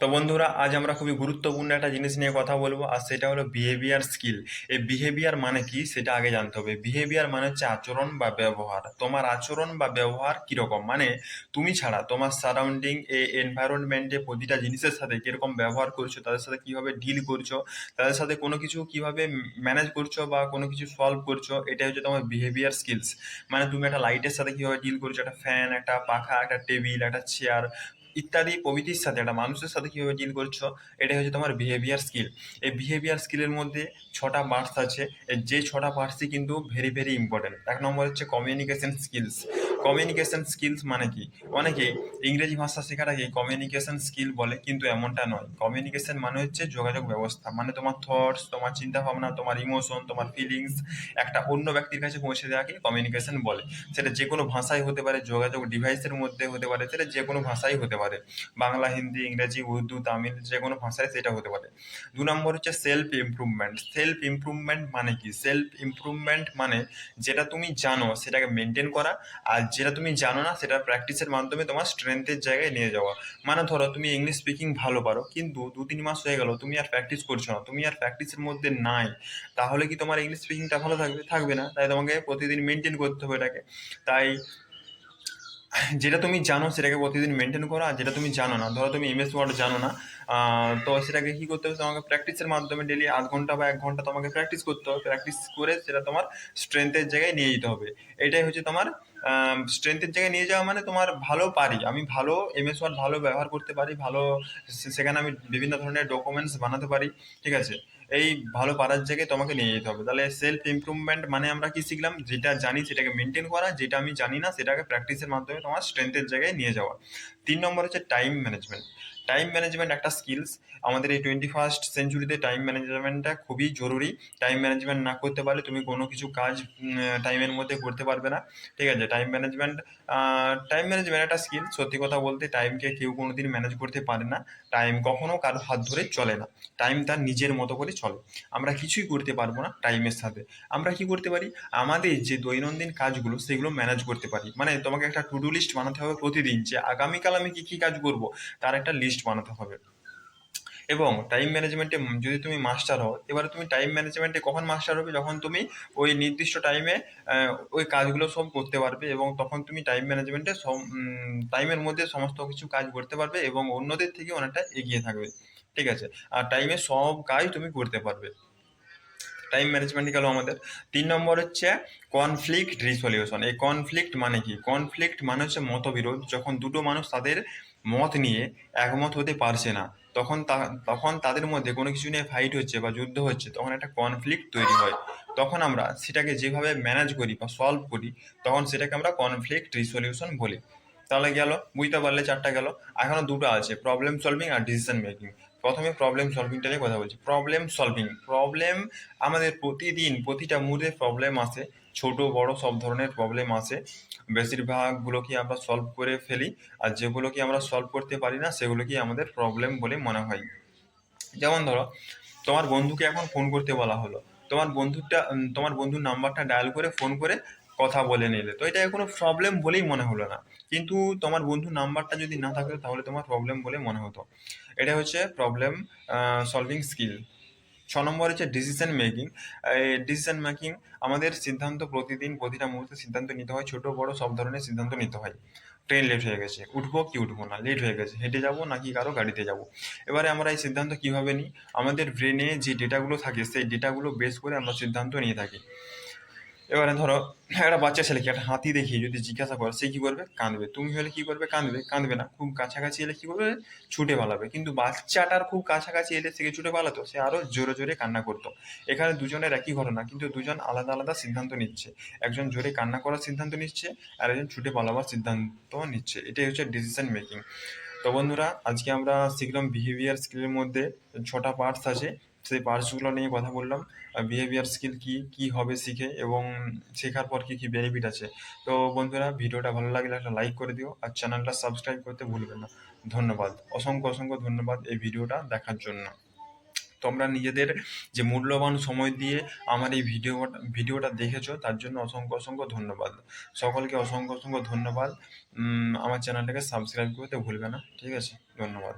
তো বন্ধুরা, আজ আমরা খুবই গুরুত্বপূর্ণ একটা জিনিস নিয়ে কথা বলব, আর সেটা হলো বিহেভিয়ার স্কিল এই বিহেভিয়ার মানে কি সেটা আগে জানতে হবে। বিহেভিয়ার মানে হচ্ছে আচরণ বা ব্যবহার। তোমার আচরণ বা ব্যবহার কীরকম? মানে তুমি ছাড়া তোমার সারাউন্ডিং এ এনভায়রনমেন্টে প্রতিটা জিনিসের সাথে কীরকম ব্যবহার করছ, তাদের সাথে কীভাবে ডিল করছ, তাদের সাথে কোনো কিছু কীভাবে ম্যানেজ করছ বা কোনো কিছু সলভ করছ, এটাই হচ্ছে তোমার বিহেভিয়ার স্কিলস মানে তুমি একটা লাইটের সাথে কীভাবে ডিল করছ? একটা ফ্যান একটা পাখা, একটা টেবিল একটা চেয়ার ইত্যাদি প্রভৃতির সাথে, একটা মানুষের সাথে কীভাবে ডিল করছ, এটাই হচ্ছে তোমার বিহেভিয়ার স্কিল এই বিহেভিয়ার স্কিলের মধ্যে ছটা পার্টস আছে যে ছটা পার্টসই কিন্তু ভেরি ভেরি ইম্পর্টেন্ট এক নম্বর হচ্ছে কমিউনিকেশন স্কিলস কমিউনিকেশন স্কিলস মানে কি? অনেকে ইংরেজি ভাষা শেখাটাকে কমিউনিকেশন স্কিল বলে, কিন্তু এমনটা নয়। কমিউনিকেশন মানে হচ্ছে যোগাযোগ ব্যবস্থা। মানে তোমার থটস তোমার চিন্তা ভাবনা তোমার ইমোশন তোমার ফিলিংস একটা অন্য ব্যক্তির কাছে পৌঁছে দেওয়াকে কমিউনিকেশন বলে। সেটা যে কোনো ভাষায় হতে পারে, যোগাযোগ ডিভাইসের মধ্যে হতে পারে, সেটা যে কোনো ভাষাই হতে পারে। বাংলা, হিন্দি, ইংরেজি, উর্দু, তামিল যে কোনো ভাষায় সেটা হতে পারে। দু নম্বর হচ্ছে সেলফ ইমপ্রুভমেন্ট সেলফ ইমপ্রুভমেন্ট মানে কি? সেলফ ইমপ্রুভমেন্ট মানে যেটা তুমি জানো সেটাকে মেনটেন করা, আর যেটা তুমি জানো না, সেটা প্র্যাকটিসের মাধ্যমে তোমার স্ট্রেংথের জায়গায় নিয়ে যাওয়া। মানে ধরো, তুমি ইংলিশ স্পিকিং ভালো পারো, কিন্তু দু তিন মাস হয়ে গেল, তুমি আর প্র্যাকটিস করছ না, তুমি আর প্র্যাকটিসের মধ্যে নাই, তাহলে কি তোমার ইংলিশ স্পিকিংটা ভালো থাকবে? থাকবে না, তাই তোমাকে প্রতিদিন মেনটেন করতে হবে এটাকে। তাই যেটা তুমি জানো, সেটাকে প্রতিদিন মেনটেন করো, আর যেটা তুমি জানো না, ধরো তুমি এমএস ওয়ার্ড জানো না তো সেটাকে কী করতে হবে? তোমাকে প্র্যাকটিসের মাধ্যমে ডেলি আধ ঘণ্টা বা এক ঘণ্টা তোমাকে প্র্যাকটিস করতে হবে। প্র্যাকটিস করে সেটা তোমার স্ট্রেংথের জায়গায় নিয়ে যেতে হবে। এটাই হচ্ছে তোমার স্ট্রেংথের জায়গায় নিয়ে যাওয়া মানে তোমার ভালো পারি। আমি ভালো এমএস ওয়ার্ড ভালো ব্যবহার করতে পারি, ভালো সেখানে আমি বিভিন্ন ধরনের ডকুমেন্টস বানাতে পারি, ঠিক আছে? এই ভালো পারার জায়গায় তোমাকে নিয়ে যেতে হবে। তাহলে সেলফ ইমপ্রুভমেন্ট মানে আমরা কি শিখলাম? যেটা জানি সেটাকে মেনটেন করা, যেটা আমি জানি না সেটাকে প্র্যাকটিসের মাধ্যমে তোমার স্ট্রেংথের জায়গায় নিয়ে যাওয়া। তিন নম্বর হচ্ছে টাইম ম্যানেজমেন্ট টাইম ম্যানেজমেন্ট একটা স্কিলস আমাদের এই টোয়েন্টি ফার্স্ট সেঞ্চুরিতে টাইম ম্যানেজমেন্টটা খুবই জরুরি। টাইম ম্যানেজমেন্ট না করতে পারলে তুমি কোনো কিছু কাজ টাইমের মধ্যে করতে পারবে না। ঠিক আছে? টাইম ম্যানেজমেন্ট টাইম ম্যানেজমেন্ট একটা স্কিল সত্যি কথা বলতে টাইমকে কেউ কোনো দিন ম্যানেজ করতে পারে না। টাইম কখনো কারও হাত ধরে চলে না। টাইম তার নিজের মতো করে চলে। আমরা কিছুই করতে পারব না টাইমের সাথে। আমরা কি করতে পারি? আমাদের যে দৈনন্দিন কাজগুলো, সেগুলো ম্যানেজ করতে পারি। মানে তোমাকে একটা টু ডু লিস্ট বানাতে হবে প্রতিদিন যে, আগামীকাল আমি কি কি কাজ করব? তার একটা লিস্ট বানাতে হবে। এবং টাইম ম্যানেজমেন্টে যদি তুমি মাস্টার হও, এবারে তুমি টাইম ম্যানেজমেন্টে কখন মাস্টার হবে? যখন তুমি ওই নির্দিষ্ট টাইমে ওই কাজগুলো সব করতে পারবে এবং তখন তুমি টাইম ম্যানেজমেন্টে টাইমের মধ্যে সমস্ত কিছু কাজ করতে পারবে এবং অন্যদের থেকে অনেকটা এগিয়ে থাকবে। ঠিক আছে? আর টাইমে সব কাজ তুমি করতে পারবে। টাইম ম্যানেজমেন্ট গেল আমাদের। তিন নম্বর হচ্ছে কনফ্লিক্ট রিসলিউশন এই কনফ্লিক্ট মানে কি? কনফ্লিক্ট মানে হচ্ছে মতবিরোধ। যখন দুটো মানুষ তাদের মত নিয়ে একমত হতে পারছে না। তখন তা, তখন তাদের মধ্যে কোনো কিছু নিয়ে ফাইট হচ্ছে বা যুদ্ধ হচ্ছে, তখন একটা কনফ্লিক্ট তৈরি হয়। তখন আমরা সেটাকে যেভাবে ম্যানেজ করি বা সলভ করি, তখন সেটাকে আমরা কনফ্লিক্ট রিসলিউশন বলি। তাহলে গেল, বুঝতে পারলে চারটা গেল। এখনও দুটো আছে প্রবলেম সলভিং আর ডিসিশন মেকিং প্রথমে প্রবলেম সলভিংটা নিয়ে কথা বলছি। প্রবলেম সলভিং প্রবলেম আমাদের প্রতিদিন প্রতিটা মুহূর্তে প্রবলেম আসে। ছোট, বড় সব ধরনের প্রবলেম আসে। বেশিরভাগগুলোকে আমরা সলভ করে ফেলি আর যেগুলোকে আমরা সলভ করতে পারি না সেগুলোকে আমাদের প্রবলেম বলে মনে হয়। যেমন ধরো, তোমার বন্ধুকে এখন ফোন করতে বলা হলো। তোমার বন্ধুটা তোমার বন্ধুর নাম্বারটা ডায়াল করে ফোন করে কথা বলে নিলে। তো এটা কোনো প্রবলেম বলেই মনে হলো না। কিন্তু তোমার বন্ধুর নাম্বারটা যদি না থাকতো তাহলে তোমার প্রবলেম বলে মনে হতো। এটা হচ্ছে প্রবলেম সলভিং স্কিল ছ নম্বর হচ্ছে ডিসিশন মেকিং ডিসিশন মেকিং আমাদের সিদ্ধান্ত প্রতিদিন, প্রতিটা মুহূর্তে সিদ্ধান্ত নিতে হয়। ছোট, বড়, সব ধরনের সিদ্ধান্ত নিতে হয়। ট্রেন লেট হয়ে গেছে। উঠবো কি উঠবো না? লেট হয়ে গেছে। হেঁটে যাব নাকি কারও গাড়িতে যাব? এবারে আমরা এই সিদ্ধান্ত কীভাবে নিই? আমাদের ব্রেনে যে ডেটাগুলো থাকে, সেই ডেটাগুলো বেস করে আমরা সিদ্ধান্ত নিয়ে থাকি। এবারে ধরো, একটা বাচ্চা ছেলেকে একটা হাতি দেখিয়ে যদি জিজ্ঞাসা করে, সে কি করবে? কাঁদবে। তুমি হলে কি করবে? কাঁদবে। কাঁদবে না। খুব কাছাকাছি এলে কি করবে? ছুটে পালাবে। কিন্তু বাচ্চাটার খুব কাছাকাছি এলে সে ছুটে পালাতো। সে আরও জোরে জোরে কান্না করতো। এখানে দুজনের একই ঘটনা, কিন্তু দুজন আলাদা আলাদা সিদ্ধান্ত নিচ্ছে। একজন জোরে কান্না করার সিদ্ধান্ত নিচ্ছে, আর একজন ছুটে পালাবার সিদ্ধান্ত নিচ্ছে। এটাই হচ্ছে ডিসিশন মেকিং তো বন্ধুরা, আজকে আমরা শিখলাম বিহেভিয়ার স্কিলের মধ্যে ছটা পার্টস আছে। সেই পার্টসগুলো নিয়ে কথা বললাম বিহেভিয়ার স্কিল কি কি হবে শিখে এবং শেখার পর কি কি বেনিফিট আছে। তো বন্ধুরা, ভিডিওটা ভালো লাগলে একটা লাইক করে দিও, আর চ্যানেলটা সাবস্ক্রাইব করতে ভুলবে না। ধন্যবাদ। অসংখ্য অসংখ্য ধন্যবাদ এই ভিডিওটা দেখার জন্য। তোমরা নিজেদের যে মূল্যবান সময় দিয়ে আমার এই ভিডিও ভিডিওটা দেখেছ, তার জন্য অসংখ্য অসংখ্য ধন্যবাদ। সকলকে অসংখ্য অসংখ্য ধন্যবাদ। আমার চ্যানেলটাকে সাবস্ক্রাইব করতে ভুলবে না। ঠিক আছে? ধন্যবাদ।